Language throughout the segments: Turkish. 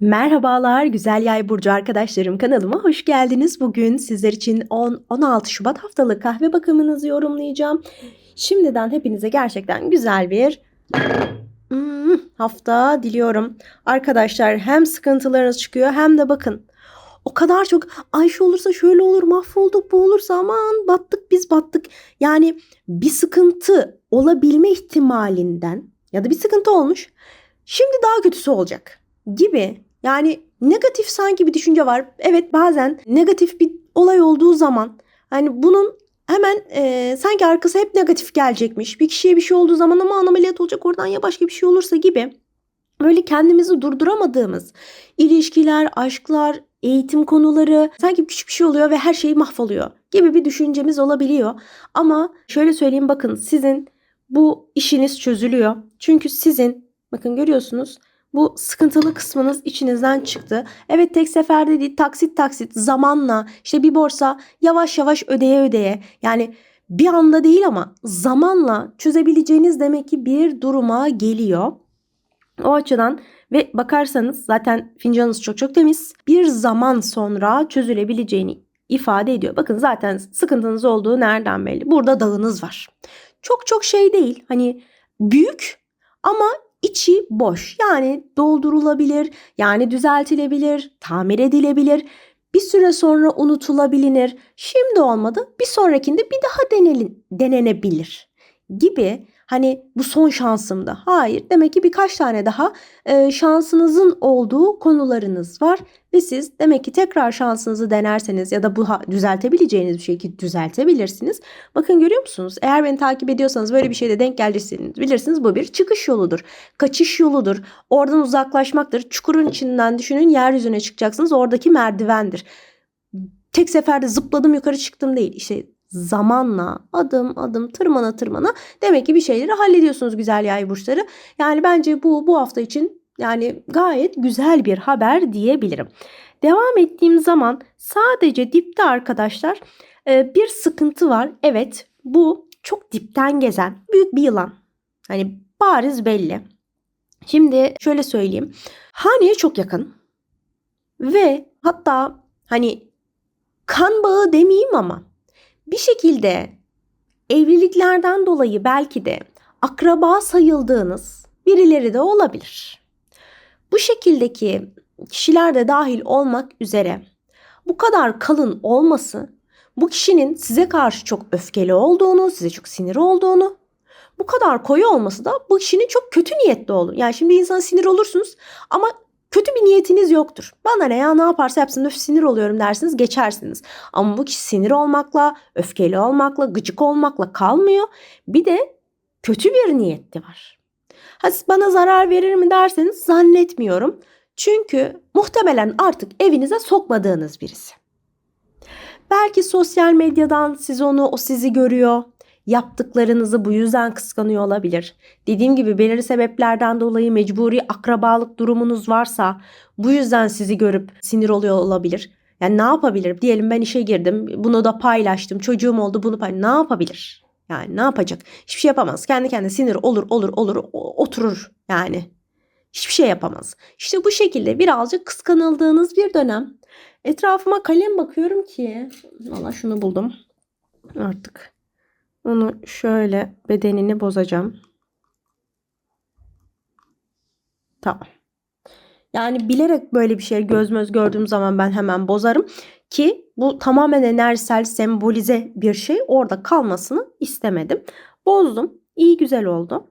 Merhabalar güzel yay burcu arkadaşlarım kanalıma hoş geldiniz. Bugün sizler için 10-16 Şubat haftalık kahve bakımınızı yorumlayacağım. Şimdiden hepinize gerçekten güzel bir hmm, hafta diliyorum. Arkadaşlar hem sıkıntılarınız çıkıyor hem de bakın o kadar çok Ayşe olursa şöyle olur mahvolduk bu olursa aman battık biz battık. Yani bir sıkıntı olabilme ihtimalinden ya da bir sıkıntı olmuş şimdi daha kötüsü olacak gibi yani negatif sanki bir düşünce var. Evet bazen negatif bir olay olduğu zaman hani bunun hemen e, sanki arkası hep negatif gelecekmiş. Bir kişiye bir şey olduğu zaman ama ameliyat olacak oradan ya başka bir şey olursa gibi. Böyle kendimizi durduramadığımız ilişkiler, aşklar, eğitim konuları sanki küçük bir şey oluyor ve her şey mahvoluyor gibi bir düşüncemiz olabiliyor. Ama şöyle söyleyeyim bakın sizin bu işiniz çözülüyor. Çünkü sizin bakın görüyorsunuz bu sıkıntılı kısmınız içinizden çıktı. Evet tek seferde değil taksit taksit zamanla işte bir borsa yavaş yavaş ödeye ödeye yani bir anda değil ama zamanla çözebileceğiniz demek ki bir duruma geliyor. O açıdan ve bakarsanız zaten fincanınız çok çok temiz. Bir zaman sonra çözülebileceğini ifade ediyor. Bakın zaten sıkıntınız olduğu nereden belli? Burada dağınız var. Çok çok şey değil. Hani büyük ama içi boş. Yani doldurulabilir, yani düzeltilebilir, tamir edilebilir. Bir süre sonra unutulabilir. Şimdi olmadı, bir sonrakinde bir daha denelin, denenebilir gibi Hani bu son şansımdı. Hayır. Demek ki birkaç tane daha e, şansınızın olduğu konularınız var ve siz demek ki tekrar şansınızı denerseniz ya da bu düzeltebileceğiniz bir şeyi ki düzeltebilirsiniz. Bakın görüyor musunuz? Eğer beni takip ediyorsanız böyle bir şeyde denk geldiyseniz bilirsiniz bu bir çıkış yoludur. Kaçış yoludur. Oradan uzaklaşmaktır. Çukurun içinden düşünün yeryüzüne çıkacaksınız. Oradaki merdivendir. Tek seferde zıpladım yukarı çıktım değil. İşte zamanla adım adım tırmana tırmana demek ki bir şeyleri hallediyorsunuz güzel yay burçları. Yani bence bu bu hafta için yani gayet güzel bir haber diyebilirim. Devam ettiğim zaman sadece dipte arkadaşlar e, bir sıkıntı var. Evet bu çok dipten gezen büyük bir yılan. Hani bariz belli. Şimdi şöyle söyleyeyim. Haneye çok yakın. Ve hatta hani kan bağı demeyeyim ama bir şekilde evliliklerden dolayı belki de akraba sayıldığınız birileri de olabilir. Bu şekildeki kişiler de dahil olmak üzere bu kadar kalın olması bu kişinin size karşı çok öfkeli olduğunu, size çok sinir olduğunu, bu kadar koyu olması da bu kişinin çok kötü niyetli olduğunu. Yani şimdi insan sinir olursunuz ama Kötü bir niyetiniz yoktur. Bana ne ya ne yaparsa yapsın öf sinir oluyorum dersiniz geçersiniz. Ama bu kişi sinir olmakla, öfkeli olmakla, gıcık olmakla kalmıyor. Bir de kötü bir niyeti var. Ha, bana zarar verir mi derseniz zannetmiyorum. Çünkü muhtemelen artık evinize sokmadığınız birisi. Belki sosyal medyadan siz onu, o sizi görüyor yaptıklarınızı bu yüzden kıskanıyor olabilir. Dediğim gibi belirli sebeplerden dolayı mecburi akrabalık durumunuz varsa bu yüzden sizi görüp sinir oluyor olabilir. Yani ne yapabilir? Diyelim ben işe girdim, bunu da paylaştım, çocuğum oldu, bunu paylaştım. Ne yapabilir? Yani ne yapacak? Hiçbir şey yapamaz. Kendi kendine sinir olur, olur, olur, oturur yani. Hiçbir şey yapamaz. İşte bu şekilde birazcık kıskanıldığınız bir dönem. Etrafıma kalem bakıyorum ki, valla şunu buldum artık. Onu şöyle bedenini bozacağım. Tamam. Yani bilerek böyle bir şey gözmöz gördüğüm zaman ben hemen bozarım ki bu tamamen enerjisel sembolize bir şey orada kalmasını istemedim. Bozdum. İyi güzel oldu.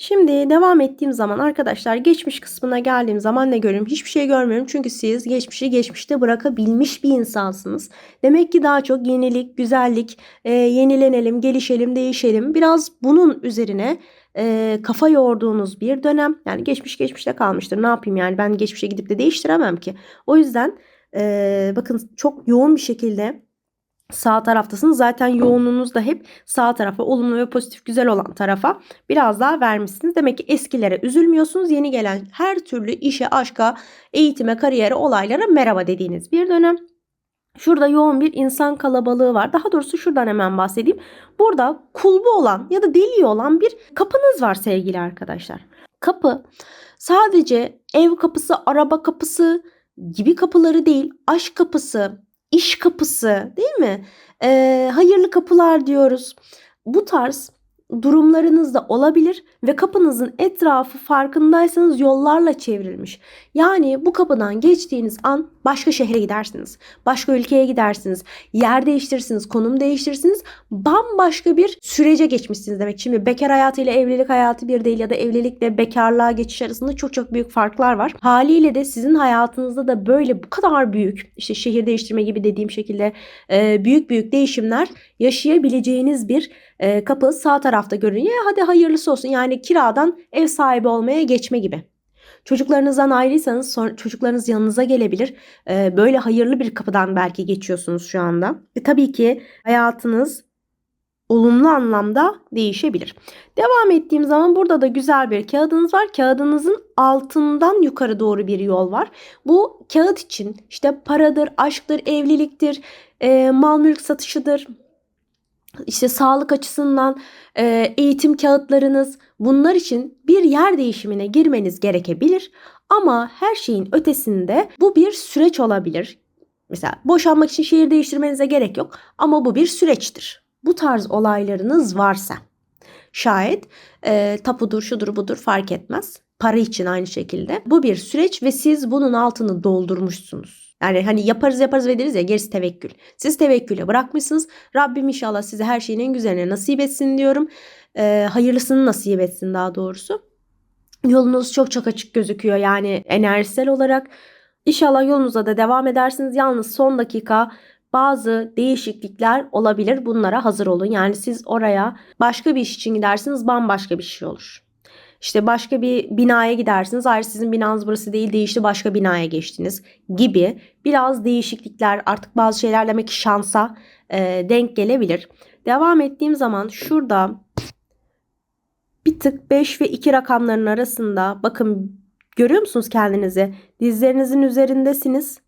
Şimdi devam ettiğim zaman arkadaşlar geçmiş kısmına geldiğim zaman ne görüyorum? Hiçbir şey görmüyorum. Çünkü siz geçmişi geçmişte bırakabilmiş bir insansınız. Demek ki daha çok yenilik, güzellik, e, yenilenelim, gelişelim, değişelim. Biraz bunun üzerine e, kafa yorduğunuz bir dönem. Yani geçmiş geçmişte kalmıştır. Ne yapayım yani ben geçmişe gidip de değiştiremem ki. O yüzden e, bakın çok yoğun bir şekilde sağ taraftasınız. Zaten yoğunluğunuz da hep sağ tarafa, olumlu ve pozitif güzel olan tarafa biraz daha vermişsiniz. Demek ki eskilere üzülmüyorsunuz. Yeni gelen her türlü işe, aşka, eğitime, kariyere, olaylara merhaba dediğiniz bir dönem. Şurada yoğun bir insan kalabalığı var. Daha doğrusu şuradan hemen bahsedeyim. Burada kulbu olan ya da deliği olan bir kapınız var sevgili arkadaşlar. Kapı sadece ev kapısı, araba kapısı gibi kapıları değil, aşk kapısı, iş kapısı değil mi? Ee, hayırlı kapılar diyoruz. Bu tarz durumlarınız da olabilir ve kapınızın etrafı farkındaysanız yollarla çevrilmiş. Yani bu kapıdan geçtiğiniz an başka şehre gidersiniz. Başka ülkeye gidersiniz. Yer değiştirirsiniz, konum değiştirirsiniz. Bambaşka bir sürece geçmişsiniz demek. Şimdi bekar hayatı ile evlilik hayatı bir değil ya da evlilikle bekarlığa geçiş arasında çok çok büyük farklar var. Haliyle de sizin hayatınızda da böyle bu kadar büyük işte şehir değiştirme gibi dediğim şekilde büyük büyük değişimler yaşayabileceğiniz bir kapı sağ tarafta görünüyor. Hadi hayırlısı olsun. Yani kiradan ev sahibi olmaya geçme gibi. Çocuklarınızdan ayrıysanız sonra çocuklarınız yanınıza gelebilir. Ee, böyle hayırlı bir kapıdan belki geçiyorsunuz şu anda. Ve tabii ki hayatınız olumlu anlamda değişebilir. Devam ettiğim zaman burada da güzel bir kağıdınız var. Kağıdınızın altından yukarı doğru bir yol var. Bu kağıt için işte paradır, aşktır, evliliktir, e, mal mülk satışıdır, işte sağlık açısından e, eğitim kağıtlarınız bunlar için bir yer değişimine girmeniz gerekebilir. Ama her şeyin ötesinde bu bir süreç olabilir. Mesela boşanmak için şehir değiştirmenize gerek yok ama bu bir süreçtir. Bu tarz olaylarınız varsa şayet e, tapudur şudur budur fark etmez. Para için aynı şekilde. Bu bir süreç ve siz bunun altını doldurmuşsunuz. Yani hani yaparız yaparız ve deriz ya gerisi tevekkül. Siz tevekküle bırakmışsınız. Rabbim inşallah size her şeyin en güzeline nasip etsin diyorum. Ee, hayırlısını nasip etsin daha doğrusu. Yolunuz çok çok açık gözüküyor yani enerjisel olarak. İnşallah yolunuza da devam edersiniz. Yalnız son dakika bazı değişiklikler olabilir. Bunlara hazır olun. Yani siz oraya başka bir iş için gidersiniz bambaşka bir şey olur. İşte başka bir binaya gidersiniz. Hayır sizin binanız burası değil değişti başka binaya geçtiniz gibi biraz değişiklikler artık bazı şeyler demek ki şansa e, denk gelebilir. Devam ettiğim zaman şurada bir tık 5 ve 2 rakamların arasında bakın görüyor musunuz kendinizi? Dizlerinizin üzerindesiniz.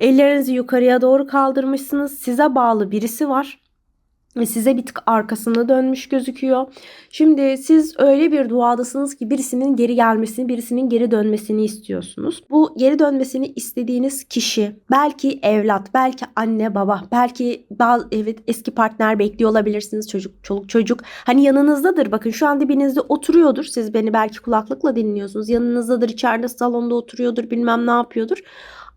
Ellerinizi yukarıya doğru kaldırmışsınız. Size bağlı birisi var size bir tık arkasında dönmüş gözüküyor. Şimdi siz öyle bir duadasınız ki birisinin geri gelmesini, birisinin geri dönmesini istiyorsunuz. Bu geri dönmesini istediğiniz kişi belki evlat, belki anne baba, belki bazı evet eski partner bekliyor olabilirsiniz çocuk, çoluk çocuk. Hani yanınızdadır bakın şu an dibinizde oturuyordur. Siz beni belki kulaklıkla dinliyorsunuz. Yanınızdadır içeride salonda oturuyordur bilmem ne yapıyordur.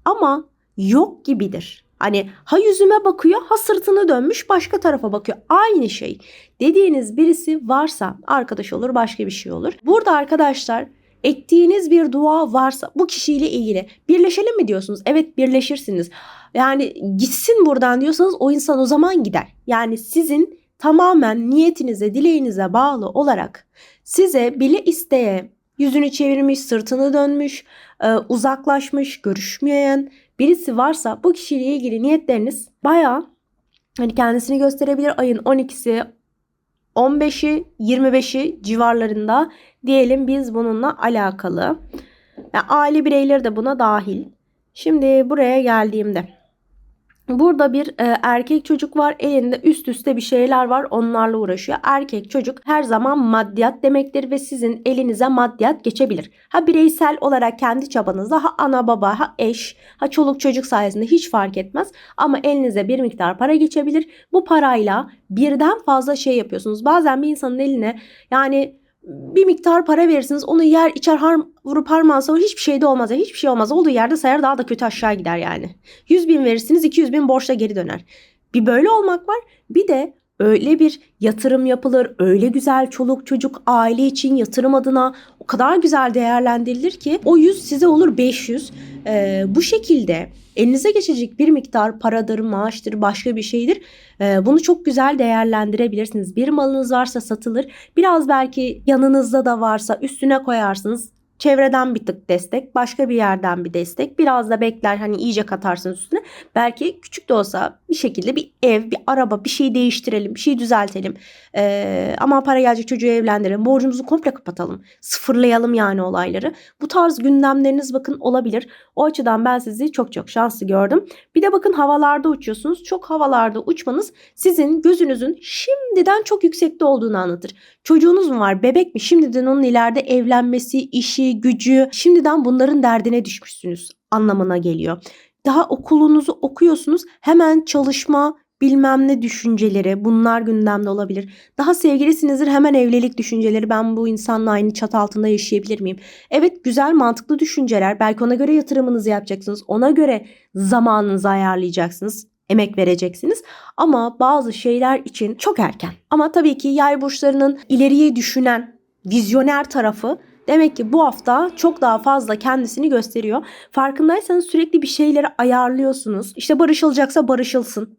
Ama yok gibidir. Hani ha yüzüme bakıyor ha sırtını dönmüş başka tarafa bakıyor. Aynı şey. Dediğiniz birisi varsa arkadaş olur başka bir şey olur. Burada arkadaşlar ettiğiniz bir dua varsa bu kişiyle ilgili birleşelim mi diyorsunuz? Evet birleşirsiniz. Yani gitsin buradan diyorsanız o insan o zaman gider. Yani sizin tamamen niyetinize, dileğinize bağlı olarak size bile isteye yüzünü çevirmiş, sırtını dönmüş, uzaklaşmış, görüşmeyen birisi varsa bu kişiyle ilgili niyetleriniz baya hani kendisini gösterebilir. Ayın 12'si 15'i 25'i civarlarında diyelim biz bununla alakalı. Yani aile bireyleri de buna dahil. Şimdi buraya geldiğimde Burada bir e, erkek çocuk var elinde üst üste bir şeyler var onlarla uğraşıyor. Erkek çocuk her zaman maddiyat demektir ve sizin elinize maddiyat geçebilir. Ha bireysel olarak kendi çabanızda ha ana baba ha eş ha çoluk çocuk sayesinde hiç fark etmez. Ama elinize bir miktar para geçebilir. Bu parayla birden fazla şey yapıyorsunuz. Bazen bir insanın eline yani bir miktar para verirsiniz onu yer içer har vurup harman hiçbir şey de olmaz. Yani hiçbir şey olmaz. Olduğu yerde sayar daha da kötü aşağı gider yani. 100 bin verirsiniz 200 bin borçla geri döner. Bir böyle olmak var bir de öyle bir yatırım yapılır. Öyle güzel çoluk çocuk aile için yatırım adına o kadar güzel değerlendirilir ki o 100 size olur 500. Ee, bu şekilde elinize geçecek bir miktar paradır, maaştır, başka bir şeydir. Ee, bunu çok güzel değerlendirebilirsiniz. Bir malınız varsa satılır. Biraz belki yanınızda da varsa üstüne koyarsınız Çevreden bir tık destek, başka bir yerden bir destek. Biraz da bekler hani iyice katarsın üstüne. Belki küçük de olsa bir şekilde bir ev, bir araba, bir şey değiştirelim, bir şey düzeltelim. Ee, ama para gelecek çocuğu evlendirelim. Borcumuzu komple kapatalım. Sıfırlayalım yani olayları. Bu tarz gündemleriniz bakın olabilir. O açıdan ben sizi çok çok şanslı gördüm. Bir de bakın havalarda uçuyorsunuz. Çok havalarda uçmanız sizin gözünüzün şimdiden çok yüksekte olduğunu anlatır. Çocuğunuz mu var, bebek mi? Şimdiden onun ileride evlenmesi, işi, gücü, şimdiden bunların derdine düşmüşsünüz anlamına geliyor. Daha okulunuzu okuyorsunuz. Hemen çalışma, bilmem ne düşünceleri bunlar gündemde olabilir. Daha sevgilisinizdir hemen evlilik düşünceleri ben bu insanla aynı çat altında yaşayabilir miyim? Evet güzel mantıklı düşünceler belki ona göre yatırımınızı yapacaksınız ona göre zamanınızı ayarlayacaksınız emek vereceksiniz. Ama bazı şeyler için çok erken. Ama tabii ki yay burçlarının ileriye düşünen, vizyoner tarafı demek ki bu hafta çok daha fazla kendisini gösteriyor. Farkındaysanız sürekli bir şeyleri ayarlıyorsunuz. İşte barışılacaksa barışılsın.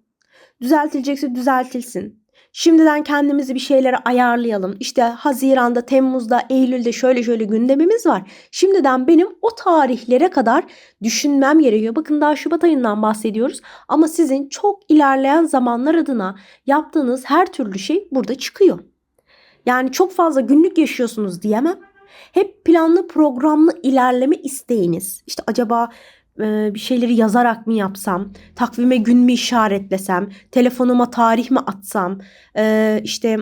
Düzeltilecekse düzeltilsin. Şimdiden kendimizi bir şeylere ayarlayalım. İşte Haziran'da, Temmuz'da, Eylül'de şöyle şöyle gündemimiz var. Şimdiden benim o tarihlere kadar düşünmem gerekiyor. Bakın daha Şubat ayından bahsediyoruz ama sizin çok ilerleyen zamanlar adına yaptığınız her türlü şey burada çıkıyor. Yani çok fazla günlük yaşıyorsunuz diyemem. Hep planlı programlı ilerleme isteğiniz. İşte acaba bir şeyleri yazarak mı yapsam, takvime gün mü işaretlesem, telefonuma tarih mi atsam, işte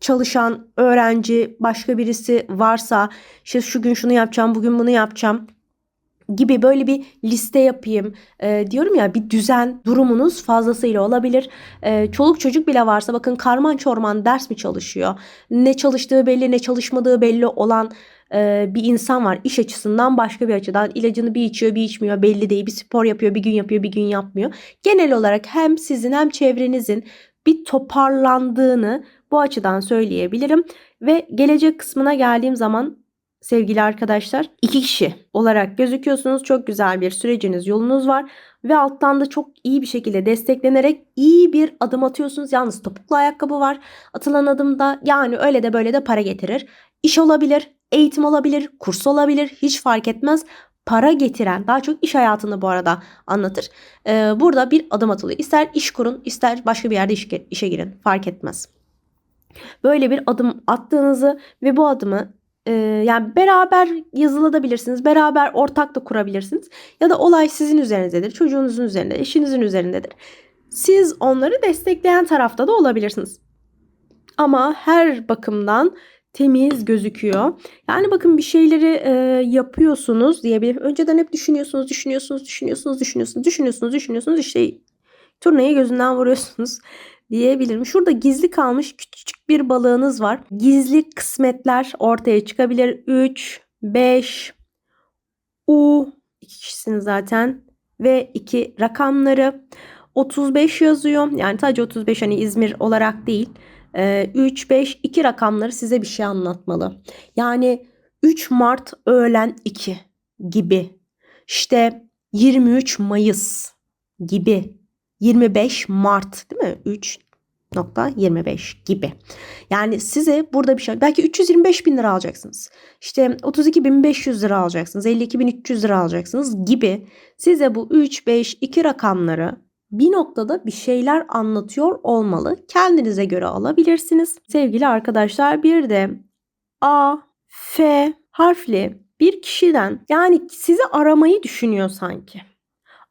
çalışan öğrenci başka birisi varsa işte şu gün şunu yapacağım, bugün bunu yapacağım gibi böyle bir liste yapayım. E, diyorum ya bir düzen durumunuz fazlasıyla olabilir. E, çoluk çocuk bile varsa bakın karman çorman ders mi çalışıyor? Ne çalıştığı belli ne çalışmadığı belli olan e, bir insan var. İş açısından başka bir açıdan ilacını bir içiyor bir içmiyor belli değil. Bir spor yapıyor bir gün yapıyor bir gün yapmıyor. Genel olarak hem sizin hem çevrenizin bir toparlandığını bu açıdan söyleyebilirim. Ve gelecek kısmına geldiğim zaman sevgili arkadaşlar. iki kişi olarak gözüküyorsunuz. Çok güzel bir süreciniz, yolunuz var. Ve alttan da çok iyi bir şekilde desteklenerek iyi bir adım atıyorsunuz. Yalnız topuklu ayakkabı var. Atılan adımda yani öyle de böyle de para getirir. İş olabilir, eğitim olabilir, kurs olabilir. Hiç fark etmez para getiren daha çok iş hayatını bu arada anlatır. Ee, burada bir adım atılıyor. İster iş kurun ister başka bir yerde işe, girin fark etmez. Böyle bir adım attığınızı ve bu adımı ee, yani beraber yazılabilirsiniz. Beraber ortak da kurabilirsiniz. Ya da olay sizin üzerinizdedir. Çocuğunuzun üzerinde, eşinizin üzerindedir. Siz onları destekleyen tarafta da olabilirsiniz. Ama her bakımdan temiz gözüküyor. Yani bakın bir şeyleri e, yapıyorsunuz diyebilirim. Önceden hep düşünüyorsunuz, düşünüyorsunuz, düşünüyorsunuz, düşünüyorsunuz, düşünüyorsunuz, düşünüyorsunuz. İşte turnayı gözünden vuruyorsunuz diyebilirim. Şurada gizli kalmış küçük bir balığınız var. Gizli kısmetler ortaya çıkabilir. 3, 5, U, iki kişisiniz zaten ve 2 rakamları. 35 yazıyor. Yani sadece 35 hani İzmir olarak değil. 3, 5, 2 rakamları size bir şey anlatmalı. Yani 3 Mart öğlen 2 gibi. İşte 23 Mayıs gibi 25 Mart değil mi? 3.25 gibi. Yani size burada bir şey belki 325 bin lira alacaksınız. İşte 32.500 lira alacaksınız. 52.300 lira alacaksınız gibi size bu 3, 5, 2 rakamları bir noktada bir şeyler anlatıyor olmalı. Kendinize göre alabilirsiniz. Sevgili arkadaşlar bir de A, F harfli bir kişiden yani sizi aramayı düşünüyor sanki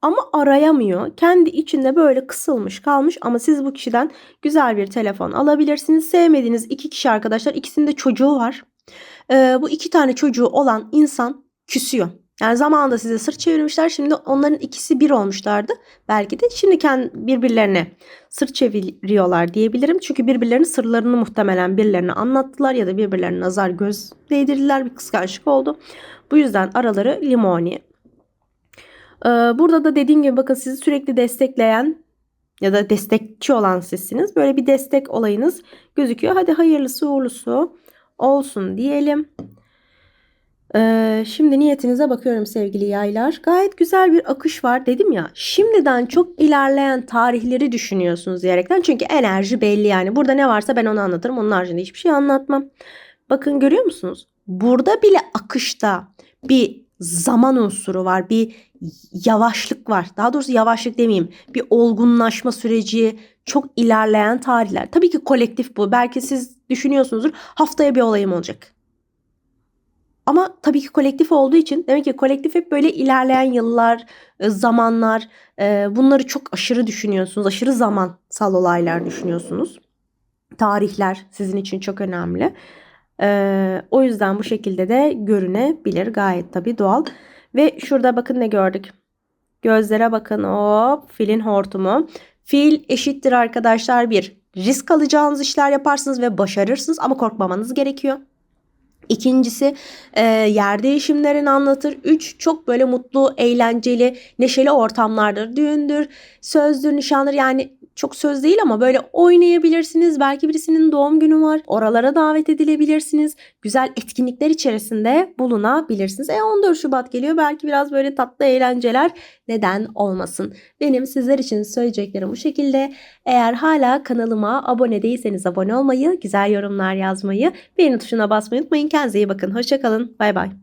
ama arayamıyor. Kendi içinde böyle kısılmış kalmış ama siz bu kişiden güzel bir telefon alabilirsiniz. Sevmediğiniz iki kişi arkadaşlar ikisinde çocuğu var. Ee, bu iki tane çocuğu olan insan küsüyor. Yani zamanında size sırt çevirmişler. Şimdi onların ikisi bir olmuşlardı. Belki de şimdi kendi birbirlerine sırt çeviriyorlar diyebilirim. Çünkü birbirlerinin sırlarını muhtemelen birilerine anlattılar ya da birbirlerine nazar göz değdirdiler. Bir kıskançlık oldu. Bu yüzden araları limoni. Ee, burada da dediğim gibi bakın sizi sürekli destekleyen ya da destekçi olan sizsiniz. Böyle bir destek olayınız gözüküyor. Hadi hayırlısı uğurlusu olsun diyelim. Ee, şimdi niyetinize bakıyorum sevgili yaylar. Gayet güzel bir akış var dedim ya. Şimdiden çok ilerleyen tarihleri düşünüyorsunuz diyerekten. Çünkü enerji belli yani. Burada ne varsa ben onu anlatırım. Onun haricinde hiçbir şey anlatmam. Bakın görüyor musunuz? Burada bile akışta bir zaman unsuru var. Bir yavaşlık var. Daha doğrusu yavaşlık demeyeyim. Bir olgunlaşma süreci, çok ilerleyen tarihler. Tabii ki kolektif bu. Belki siz düşünüyorsunuzdur haftaya bir olayım olacak. Ama tabii ki kolektif olduğu için demek ki kolektif hep böyle ilerleyen yıllar, e, zamanlar e, bunları çok aşırı düşünüyorsunuz. Aşırı zamansal olaylar düşünüyorsunuz. Tarihler sizin için çok önemli. E, o yüzden bu şekilde de görünebilir. Gayet tabii doğal. Ve şurada bakın ne gördük. Gözlere bakın hop filin hortumu. Fil eşittir arkadaşlar bir risk alacağınız işler yaparsınız ve başarırsınız ama korkmamanız gerekiyor. İkincisi e, yer değişimlerini anlatır. Üç çok böyle mutlu, eğlenceli, neşeli ortamlardır. Düğündür, sözdür, nişandır yani çok söz değil ama böyle oynayabilirsiniz. Belki birisinin doğum günü var. Oralara davet edilebilirsiniz. Güzel etkinlikler içerisinde bulunabilirsiniz. E 14 Şubat geliyor. Belki biraz böyle tatlı eğlenceler neden olmasın. Benim sizler için söyleyeceklerim bu şekilde. Eğer hala kanalıma abone değilseniz abone olmayı, güzel yorumlar yazmayı, beğeni tuşuna basmayı unutmayın. Kendinize iyi bakın. Hoşçakalın. Bay bay.